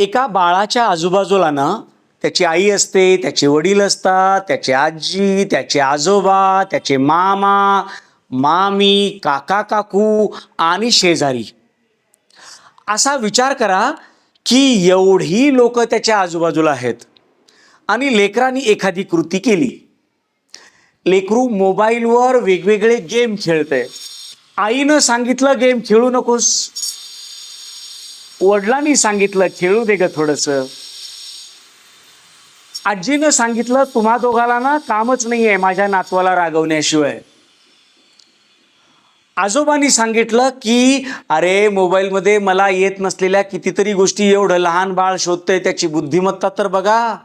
एका बाळाच्या आजूबाजूला ना त्याची आई असते त्याचे वडील असतात त्याची आजी त्याचे आजोबा त्याचे मामा मामी काका काकू आणि शेजारी. असा विचार करा की एवढी लोक त्याच्या आजूबाजूला आहेत. आणि लेकरांनी एखादी कृती केली. लेकरू मोबाईलवर वेगवेगळे गेम खेळते. आईनं सांगितलं गेम खेळू नकोस. वडिलांनी सांगितलं खेळू दे ग थोडस. आजीनं सांगितलं तुम्हा दोघाला ना कामच नाहीये माझ्या नातवाला रागवण्याशिवाय. आजोबांनी सांगितलं की अरे मोबाईलमध्ये मला येत नसलेल्या कितीतरी गोष्टी एवढं लहान बाळ शोधतंय त्याची बुद्धिमत्ता तर बघा.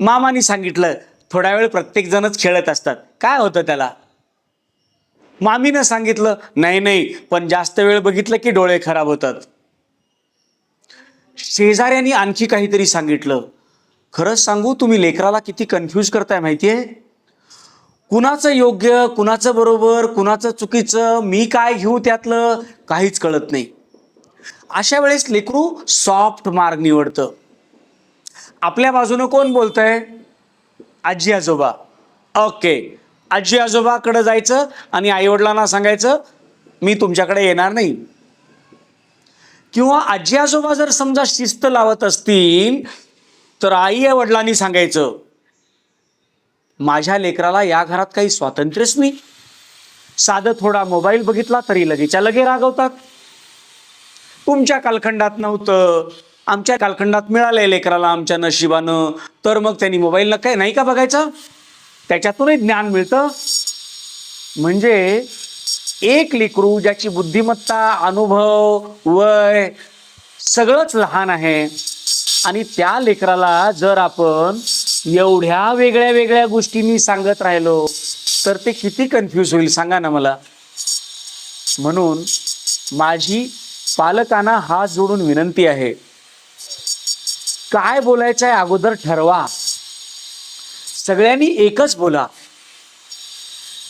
मामानी सांगितलं थोडा वेळ प्रत्येक जणच खेळत असतात. काय होतं त्याला? मामीनं सांगितलं नाही नाही पण जास्त वेळ बघितलं की डोळे खराब होतात. शेजाऱ्यांनी आणखी काहीतरी सांगितलं. खरंच सांगू तुम्ही लेकराला किती कन्फ्यूज करताय माहितीये? कुणाचं योग्य कुणाचं बरोबर कुणाचं चुकीचं मी काय घेऊ त्यातलं काहीच कळत नाही. अशा वेळेस लेकरू सॉफ्ट मार्ग निवडतं. आपल्या बाजूनं कोण बोलतंय? आजी आजोबा ओके आजी आजोबाकडे जायचं आणि आईवडिलांना सांगायचं मी तुमच्याकडे येणार नाही. किंवा आजी आजोबा जर समजा शिस्त लावत असतील तर आई वडिलांनी सांगायचं माझ्या लेकराला या घरात काही स्वातंत्र्यच नाही. साधं थोडा मोबाईल बघितला तरी लगेच्या लगे रागवतात. तुमच्या कालखंडात नव्हतं. आमच्या कालखंडात मिळालंय लेकराला आमच्या नशिबानं. तर मग त्यांनी मोबाईल काय नाही का बघायचा? त्याच्यातूनही ज्ञान मिळतं. म्हणजे एक लेकरू ज्याची बुद्धिमत्ता अनुभव वय सगळंच लहान आहे आणि त्या लेकराला जर आपण एवढ्या वेगळ्या वेगळ्या गोष्टींनी सांगत राहिलो तर ते किती कन्फ्यूज होईल सांगा ना मला. म्हणून माझी पालकांना हात जोडून विनंती आहे. काय बोलायचं आहे अगोदर ठरवा. सगळ्यांनी एकच बोला.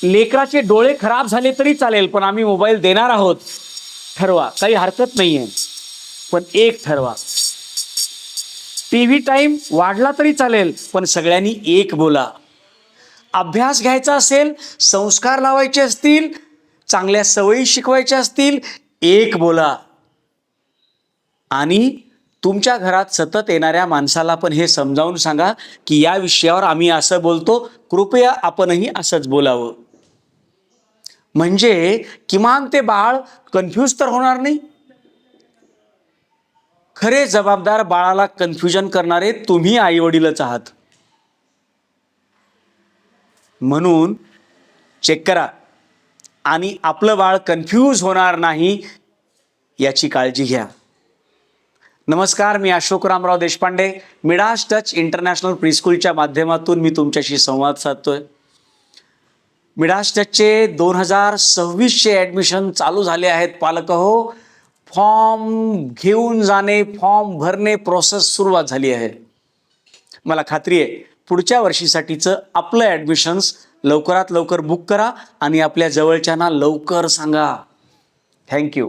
लेकराचे डोळे खराब झाले तरी चालेल पण आम्ही मोबाईल देणार आहोत. ठरवा काही हरकत नाही आहे पण एक ठरवा. टी व्ही टाईम वाढला तरी चालेल पण सगळ्यांनी एक बोला. अभ्यास घ्यायचा असेल संस्कार लावायचे असतील चांगल्या सवयी शिकवायच्या असतील एक बोला. आणि तुमच्या घरात सतत येणाऱ्या माणसाला पण हे समजावून सांगा की या विषयावर आम्ही असं बोलतो कृपया आपणही असंच बोलावं. म्हणजे किमान ते बाळ कन्फ्यूज तर होणार नाही. खरे जबाबदार बाळाला कन्फ्युजन करणारे तुम्ही आई वडीलच आहात. म्हणून चेक करा. आणि आपलं बाळ कन्फ्यूज होणार नाही याची काळजी घ्या. नमस्कार मी Ashok Ramrao Deshpande. Midas touch international प्रीस्कूलच्या माध्यमातून मी तुमच्याशी संवाद साधतोय. मिडास टचचे दोन हजार सव्वीसचे ॲडमिशन चालू झाले आहेत पालक हो. फॉर्म घेऊन जाणे फॉर्म भरणे प्रोसेस सुरुवात झाली आहे. मला खात्री आहे पुढच्या वर्षीसाठीचं आपलं ॲडमिशन्स लवकरात लवकर बुक करा आणि आपल्या जवळच्यांना लवकर सांगा. थँक्यू.